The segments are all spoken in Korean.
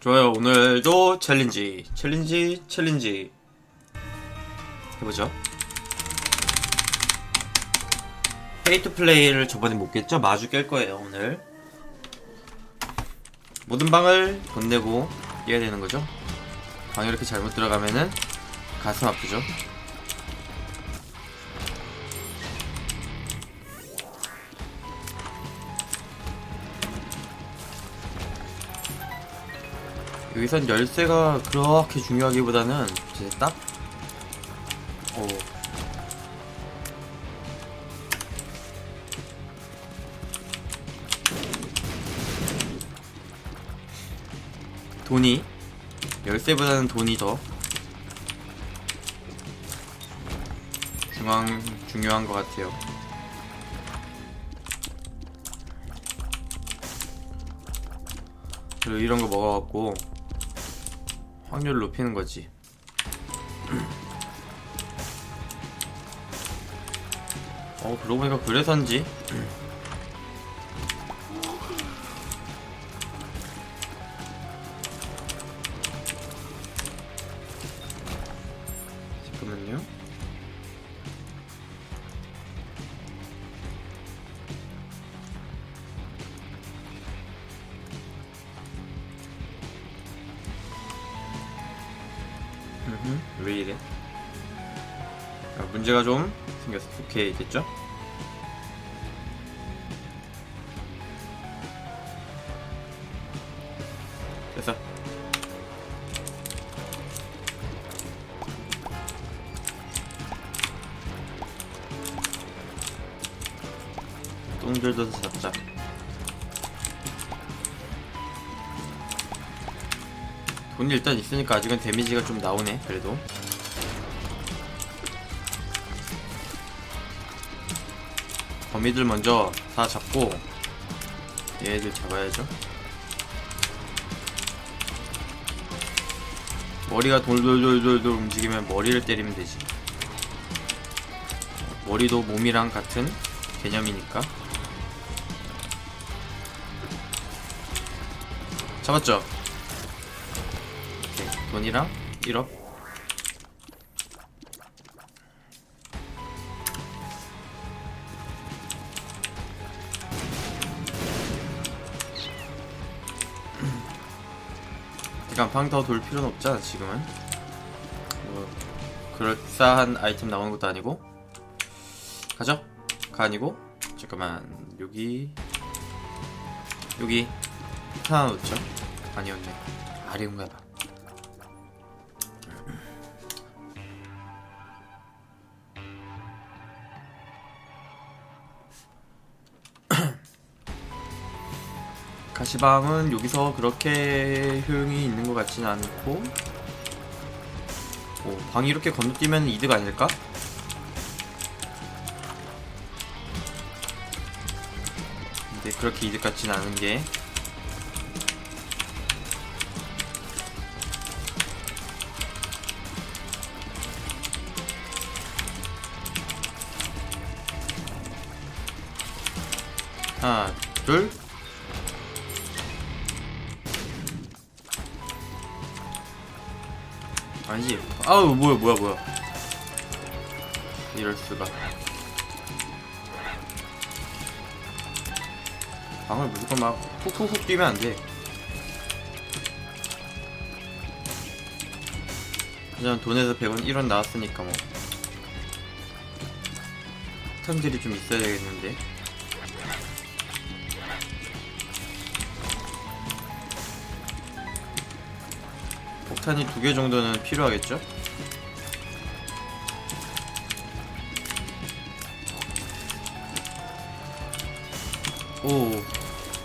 좋아요. 오늘도 챌린지, 챌린지, 챌린지 해보죠. 페이투 플레이를 저번에 못 깼죠? 마주 깰 거예요 오늘. 모든 방을 돈 내고 깨야 되는 거죠. 방에 이렇게 잘못 들어가면은 가슴 아프죠. 여기선 열쇠가 그렇게 중요하기보다는 이제 딱 어. 돈이 열쇠보다는 돈이 더 중앙 중요한 것 같아요. 그리고 이런 거 먹어갖고 확률을 높이는 거지. 어, 그러고 보니까 그래서인지. 오케이, 됐죠? 됐어. 똥들도 잡자. 돈이 일단 있으니까 아직은 데미지가 좀 나오네, 그래도. 거미들 먼저 다 잡고, 얘들 잡아야죠. 머리가 돌돌돌돌돌 움직이면 머리를 때리면 되지. 머리도 몸이랑 같은 개념이니까. 잡았죠? 오케이. 돈이랑 1억. 그러니까 방 더 돌 필요는 없잖아 지금은. 뭐 그럴싸한 아이템 나오는 것도 아니고. 가죠? 가 아니고. 잠깐만 여기. 여기. 하나 놓죠? 아니었네. 아래인가 봐 가시방은 여기서 그렇게 효용이 있는 것 같지는 않고. 오, 방이 이렇게 건너뛰면 이득 아닐까? 근데 그렇게 이득 같지는 않은 게. 하나 둘 아니지 아우 뭐야 뭐야 뭐야. 이럴 수가. 방을 무조건 막 훅훅훅 뛰면 안돼. 그냥 돈에서 100원 1원 나왔으니까 뭐. 턴들이 좀 있어야 되겠는데 폭탄이 두 개 정도는 필요하겠죠? 오,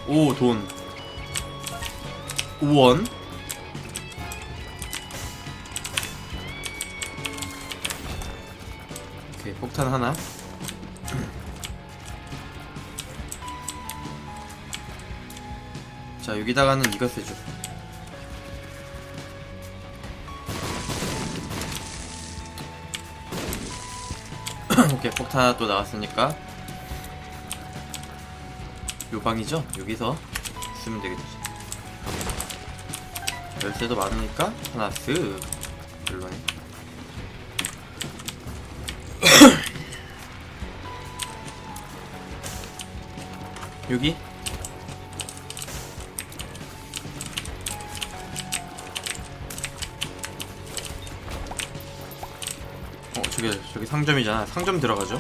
오, 돈. 5원. 오케이, 폭탄 하나. 자, 여기다가는 이거 쓰죠. 오케이 폭탄 또 나왔으니까 요 방이죠? 여기서 쓰면 되겠지. 열쇠도 많으니까 하나 쓱 별로네 여기 저기 저기 상점이잖아. 상점 들어가죠.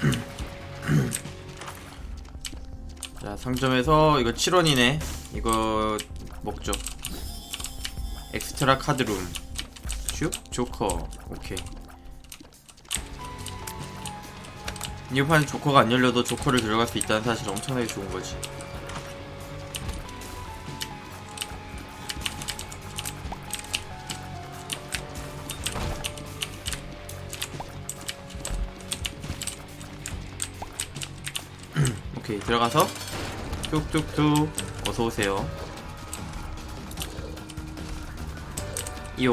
자 상점에서 이거 7원이네. 이거 먹죠. 엑스트라 카드룸. 슉 조커. 오케이. 이판 조커가 안 열려도 조커를 들어갈 수 있다는 사실 엄청나게 좋은 거지 들어가서 뚝뚝뚝 어서 오세요. 요.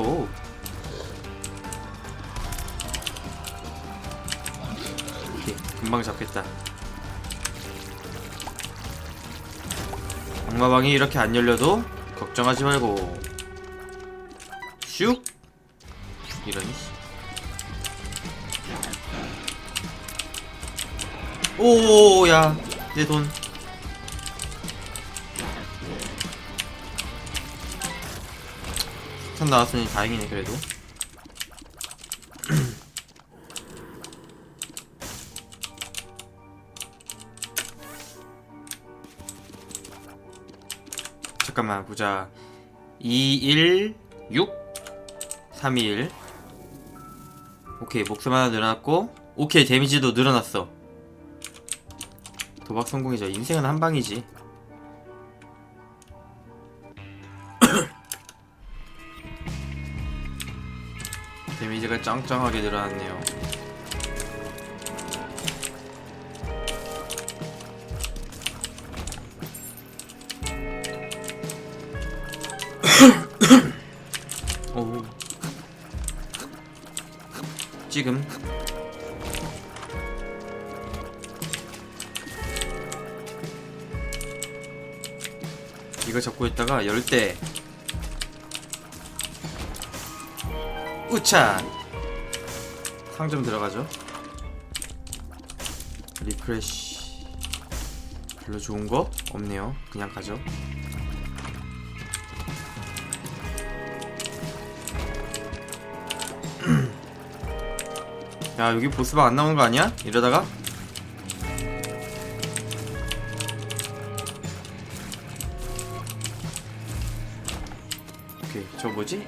오케이 금방 잡겠다. 악마방이 이렇게 안 열려도 걱정하지 말고 슉 이러니 오야 내 돈. 선 나왔으니 다행이네 그래도. 잠깐만 보자. 2, 1, 6, 3, 2, 1. 오케이 목숨 하나 늘어났고 오케이 데미지도 늘어났어. 도박 성공이죠. 인생은 한 방이지. 데미지가 짱짱하게 늘어났네요. 오. 지금 이거 잡고 있다가 열 때 우차 상점 들어가죠. 리프레쉬. 별로 좋은 거 없네요. 그냥 가죠. 야 여기 보스방 안 나오는 거 아니야? 이러다가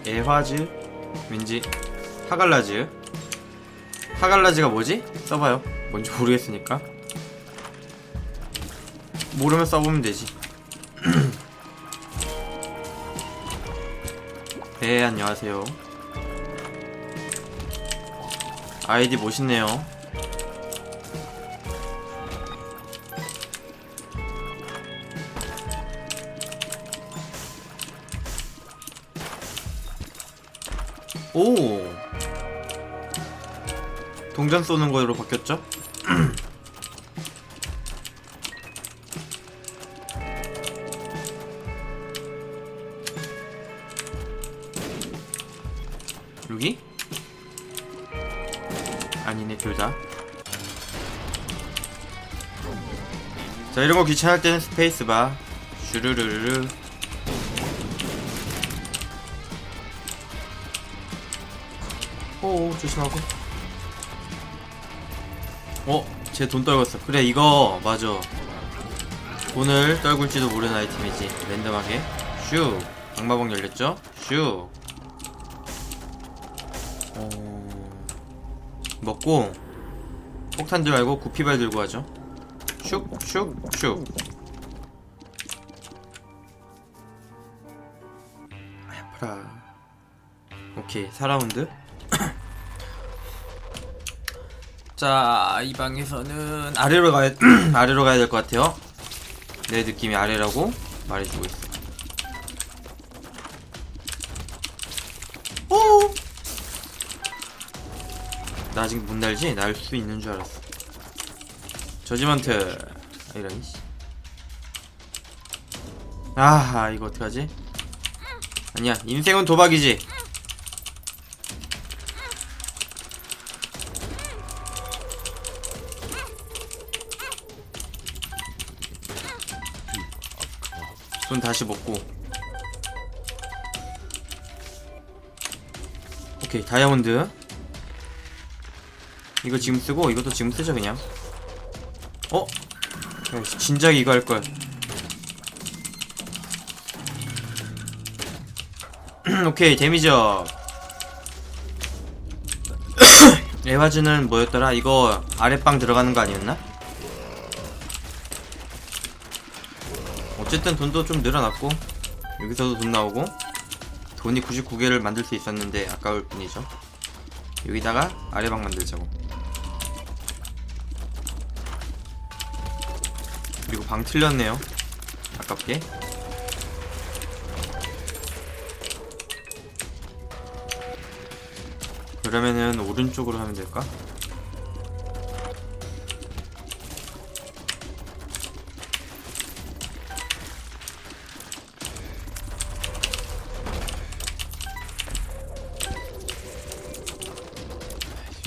에화즈 왠지? 하갈라즈 하갈라즈가 뭐지? 써봐요. 뭔지 모르겠으니까. 모르면 써보면 되지. 네 안녕하세요. 아이디 멋있네요 오 동전 쏘는 거로 바뀌었죠? 여기? 아니네 둘 다. 자 이런 거 귀찮을 때는 스페이스바 슈르르르 조심하고. 어? 제돈 떨궜어. 그래 이거. 맞아. 돈을 떨굴지도 모르는 아이템이지. 랜덤하게. 슈. 악마봉 열렸죠? 슈. 어... 먹고. 폭탄 들 말고 구피발 들고 하죠. 슉 슉 슉. 아파라 오케이 4라운드 자, 이 방에서는 아래로 가야 아래로 가야 될 것 같아요. 내 느낌이 아래라고 말해주고 있어. 오! 나 아직 못 날지? 날 수 있는 줄 알았어. 저지먼트 아, 이런 씨. 아 이거 어떡하지 아니야 인생은 도박이지 다시 먹고 오케이 다이아몬드 이거 지금 쓰고 이것도 지금 쓰죠 그냥 어? 야, 진작에 이거 할걸 오케이 데미지업 에바즈는 뭐였더라? 이거 아랫방 들어가는 거 아니었나? 어쨌든 돈도 좀 늘어났고 여기서도 돈 나오고 돈이 99개를 만들 수 있었는데 아까울 뿐이죠. 여기다가 아래방 만들자고. 그리고 방 틀렸네요. 아깝게. 그러면은 오른쪽으로 하면 될까?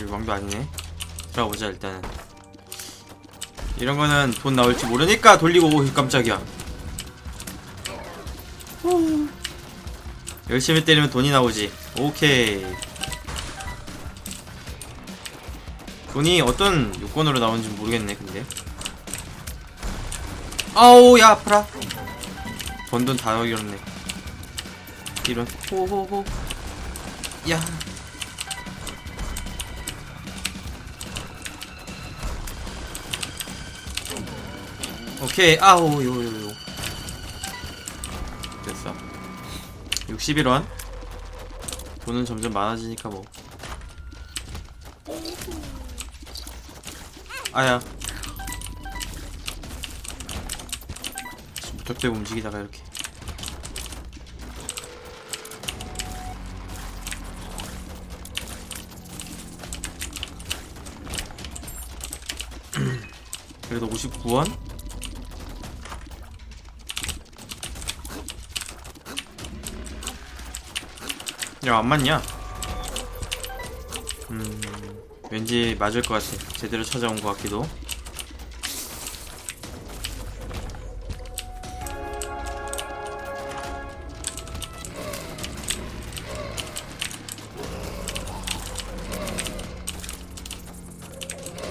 왕도 아니네. 들어가보자 일단은. 이런 거는 돈 나올지 모르니까 돌리고 오 깜짝이야. 후. 열심히 때리면 돈이 나오지. 오케이. 돈이 어떤 요건으로 나오는지 모르겠네 근데. 아우 야 아프라. 번 돈다 잃었네. 이런 호호호. 야 오케이. 아우 요요요. 됐어. 61원. 돈은 점점 많아지니까 뭐. 아야. 무턱대고 움직이다가 이렇게. 그래도 59원? 야, 안 맞냐? 음, 왠지 맞을 것 같아. 제대로 찾아온 것 같기도.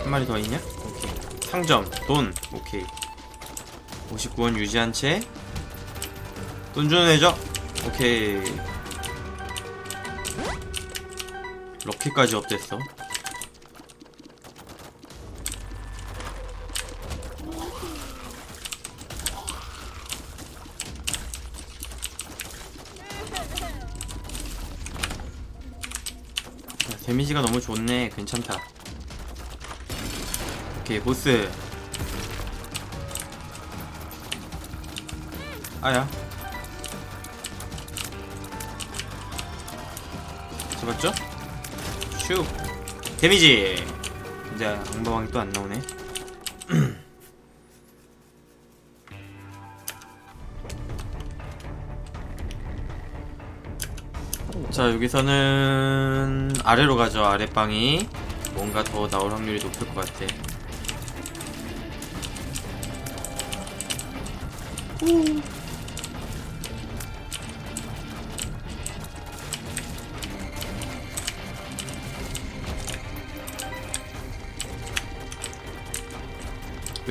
한 마리 더 있냐? 오케이. 상점, 돈, 오케이. 59원 유지한 채. 돈 주는 애죠? 오케이. 럭키까지 업됐어. 야, 데미지가 너무 좋네. 괜찮다. 오케이, 보스. 아야. 잡았죠? 슈. 데미지. 이제 엉방이 또 안 나오네. 자 여기서는 아래로 가죠 아랫방이. 뭔가 더 나올 확률이 높을 것 같아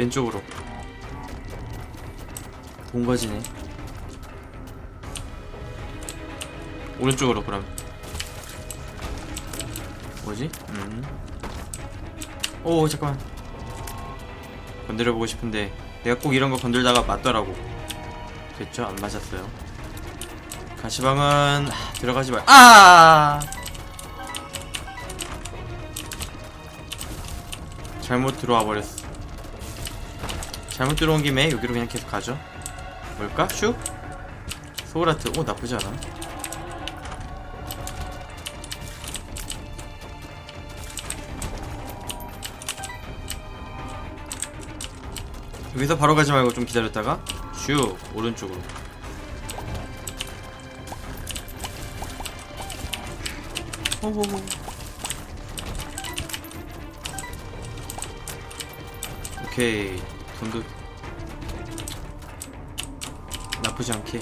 왼쪽으로 본거지네 오른쪽으로 그럼 뭐지? 음. 오 잠깐만 건드려보고 싶은데 내가 꼭 이런 거 건들다가 맞더라고 됐죠? 안 맞았어요 가시방은 하, 들어가지 말 아! 잘못 들어와 버렸어 잘못 들어온 김에 여기로 그냥 계속 가죠. 뭘까? 슉? 소울아트. 오, 나쁘지 않아. 여기서 바로 가지 말고 좀 기다렸다가 슉 오른쪽으로 호호호 오케이 돈도 나쁘지 않게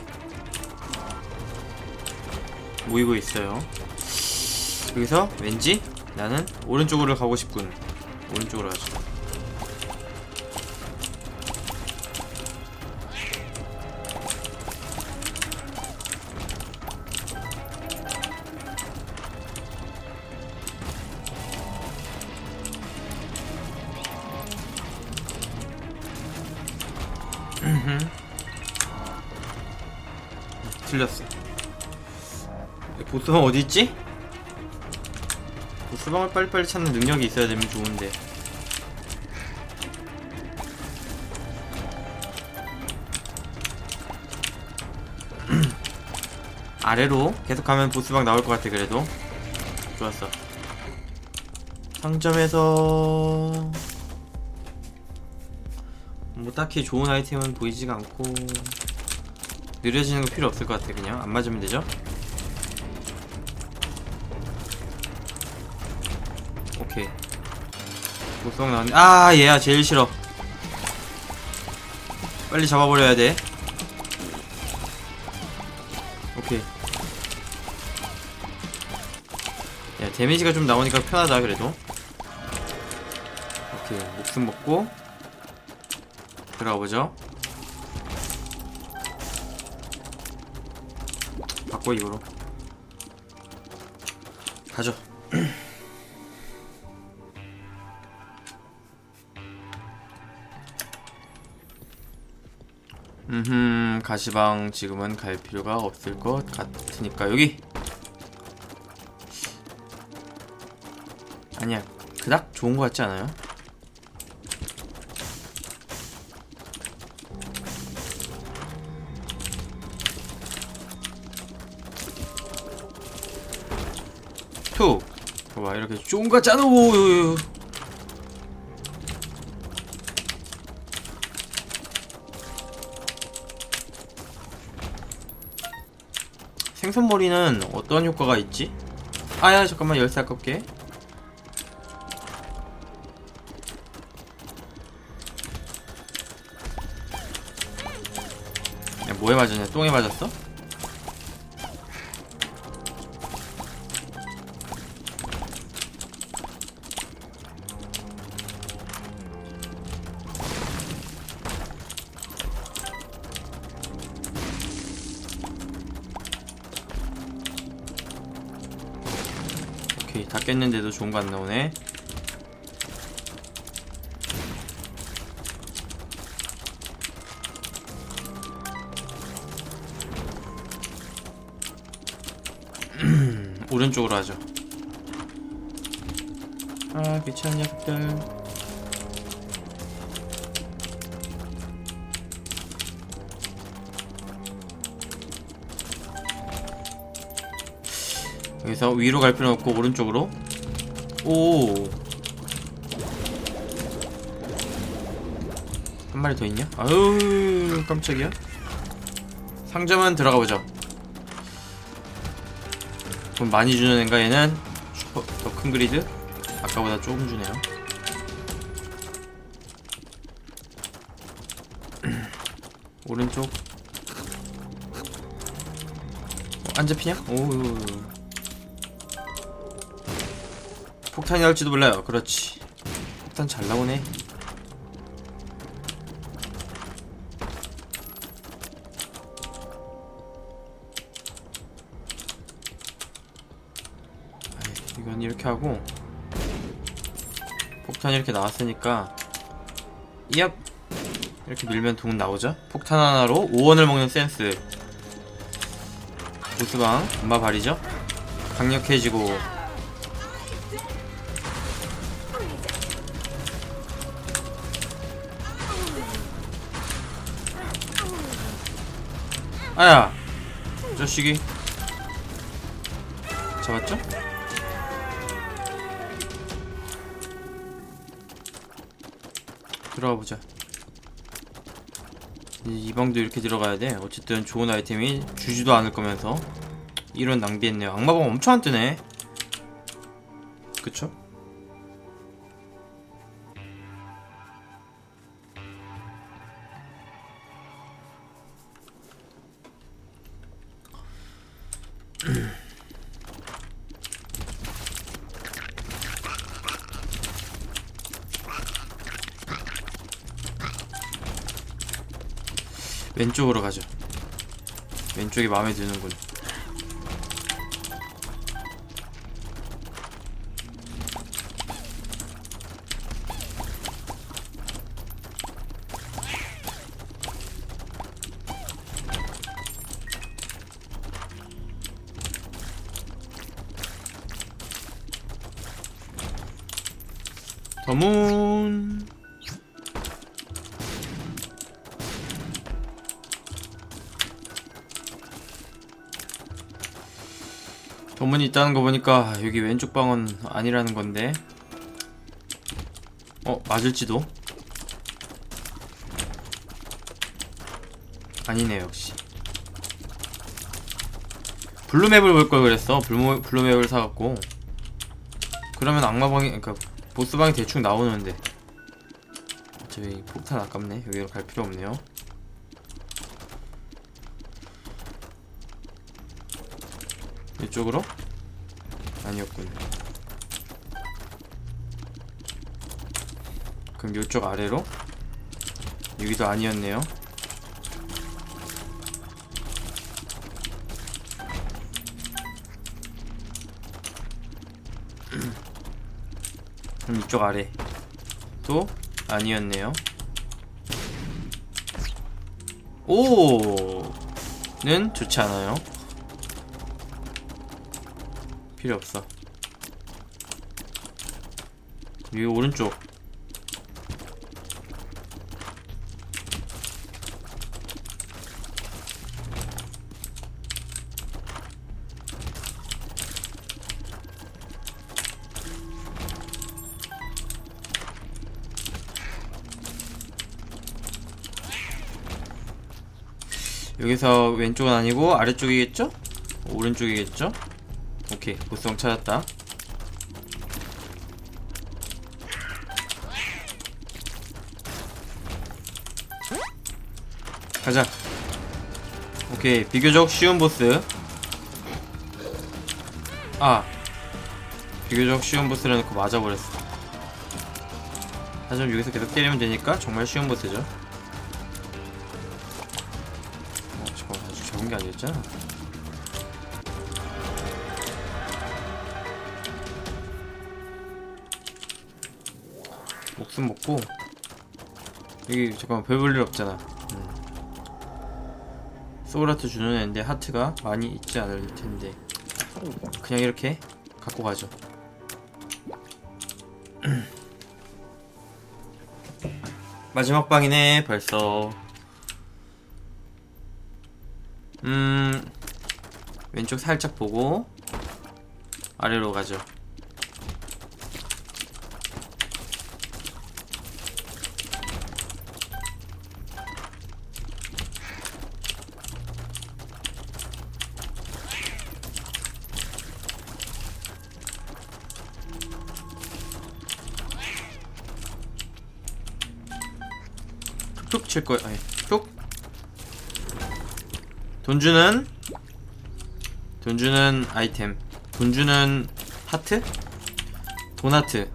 모이고 있어요. 여기서 왠지 나는 오른쪽으로 가고 싶군. 오른쪽으로 가자 틀렸어. 보스방 어디 있지? 보스방을 빨리빨리 찾는 능력이 있어야 되면 좋은데. 아래로 계속 가면 보스방 나올 것 같아 그래도 좋았어 상점에서 뭐 딱히 좋은 아이템은 보이지가 않고 느려지는 거 필요 없을 것 같아 그냥. 안 맞으면 되죠? 오케이. 보스방 나왔네. 아 얘야 제일 싫어. 빨리 잡아버려야 돼. 오케이. 야 데미지가 좀 나오니까 편하다 그래도. 오케이 목숨 먹고 들어가 보죠. 바꿔 이거로. 가죠. 음흠 가시방 지금은 갈 필요가 없을 것 같으니까 여기. 아니야 그닥 좋은 것 같지 않아요? 좋은 것 같잖아 오 생선머리는 어떤 효과가 있지? 아야 잠깐만 열쇠 아깝게 야 뭐에 맞았냐 똥에 맞았어? 깼는데도 좋은 거 안 나오네. 오른쪽으로 하죠. 아 귀찮은 녀석들. 여기서 위로 갈 필요 없고 오른쪽으로 오. 한 마리 더 있냐? 아유 깜짝이야. 상점은 들어가 보죠. 돈 많이 주는 애인가 얘는 슈퍼 더 큰 그리드 아까보다 조금 주네요. 오른쪽. 어, 안 잡히냐? 오. 폭탄이 할지도 몰라요. 그렇지. 폭탄 잘 나오네. 이건 이렇게 하고 폭탄이 이렇게 나왔으니까 얍 이렇게 밀면 돈 나오죠? 폭탄 하나로 5원을 먹는 센스 보스방 엄마 발이죠? 강력해지고 아야 이 자식이. 잡았죠? 들어가 보자. 이, 이 방도 이렇게 들어가야 돼. 어쨌든 좋은 아이템이 주지도 않을 거면서. 이런 낭비했네요. 악마방 엄청 안 뜨네. 그쵸? 왼쪽으로 가죠. 왼쪽이 마음에 드는군. 도문이 있다는 거 보니까 여기 왼쪽 방은 아니라는 건데. 어 맞을지도? 아니네 역시. 블루맵을 볼 걸 그랬어. 블루, 블루맵을 사갖고. 그러면 악마방이 그니까 보스방이 대충 나오는데. 어차피 폭탄 아깝네. 여기로 갈 필요 없네요 이쪽으로? 아니었군. 그럼 이쪽 아래로? 여기도 아니었네요. 그럼 이쪽 아래. 또 아니었네요. 오! 는 좋지 않아요. 필요 없어. 여기 오른쪽. 여기서 왼쪽은 아니고 아래쪽이겠죠? 오른쪽이겠죠? 오케이 보스형 찾았다. 가자. 오케이 비교적 쉬운 보스. 아 비교적 쉬운 보스를 놓고 맞아버렸어. 하지만 여기서 계속 때리면 되니까 정말 쉬운 보스죠. 어 잠깐만 아직 적은 게 아니었잖아 목숨 먹고 여기 잠깐만 일 없잖아. 음. 소울하트 주는 애인데 하트가 많이 있지 않을 텐데. 그냥 이렇게 갖고 가죠. 마지막 방이네 벌써. 음 왼쪽 살짝 보고 아래로 가죠 칠 거야. 툭. 돈 주는 돈 주는 아이템. 돈 주는 하트? 도나트.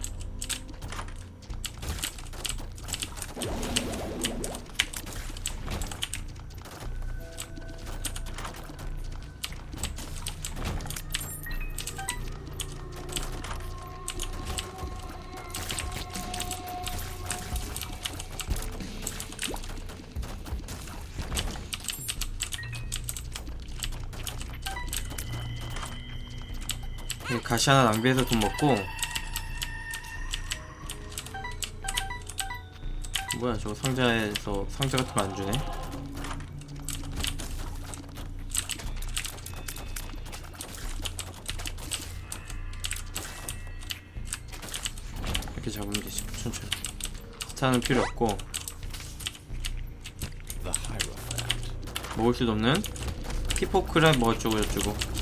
가시 하나 낭비해서 돈 먹고. 뭐야 저거 상자에서 상자 같은 거 안 주네? 이렇게 잡으면 되지 천천히. 스타는 필요 없고. 먹을 수도 없는? 피포크랩 뭐 어쩌고 저쩌고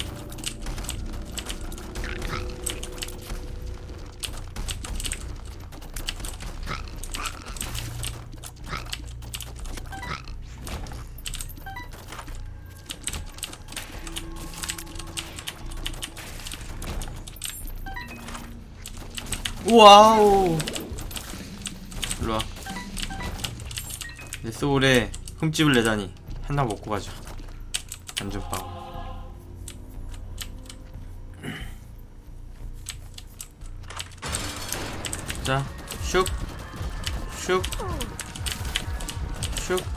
와우. 일로와. 내 소울에 흠집을 내다니 하나 먹고 가자. 안전빵 자, 슉, 슉, 슉, 슉.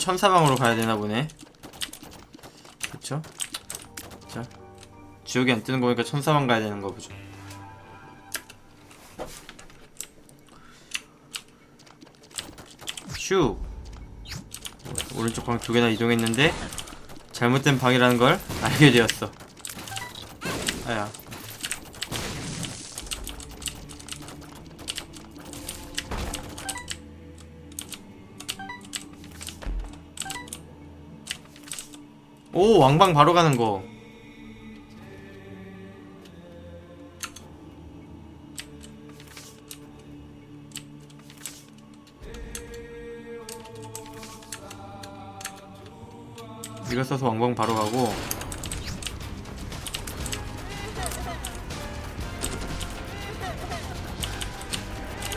천사방으로 가야 되나 보네. 그쵸? 자, 지옥이 안 뜨는 거니까 천사방 가야 되는 거 보죠. 슈. 오른쪽 방 두 개나 이동했는데 잘못된 방이라는 걸 알게 되었어. 아야. 오 왕방 바로 가는 거. 이거 써서 왕방 바로 가고.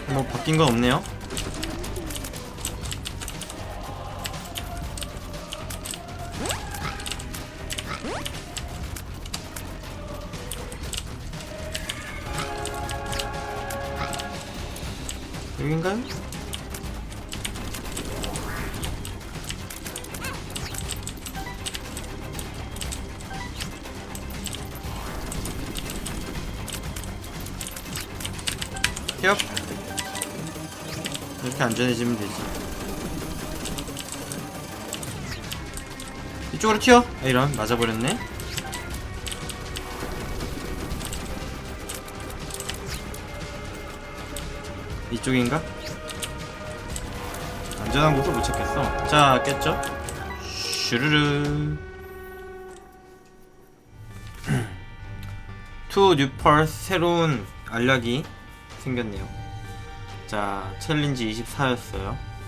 뭐 바뀐 건 없네요 여긴가요? 튀어 이렇게 안전해지면 되지. 이쪽으로 튀어. 아, 이런. 맞아버렸네 이쪽인가? 안전한 곳을 못 찾겠어 자 깼죠? 슈르르 투 뉴펄 새로운 알약이 생겼네요 자 챌린지 24였어요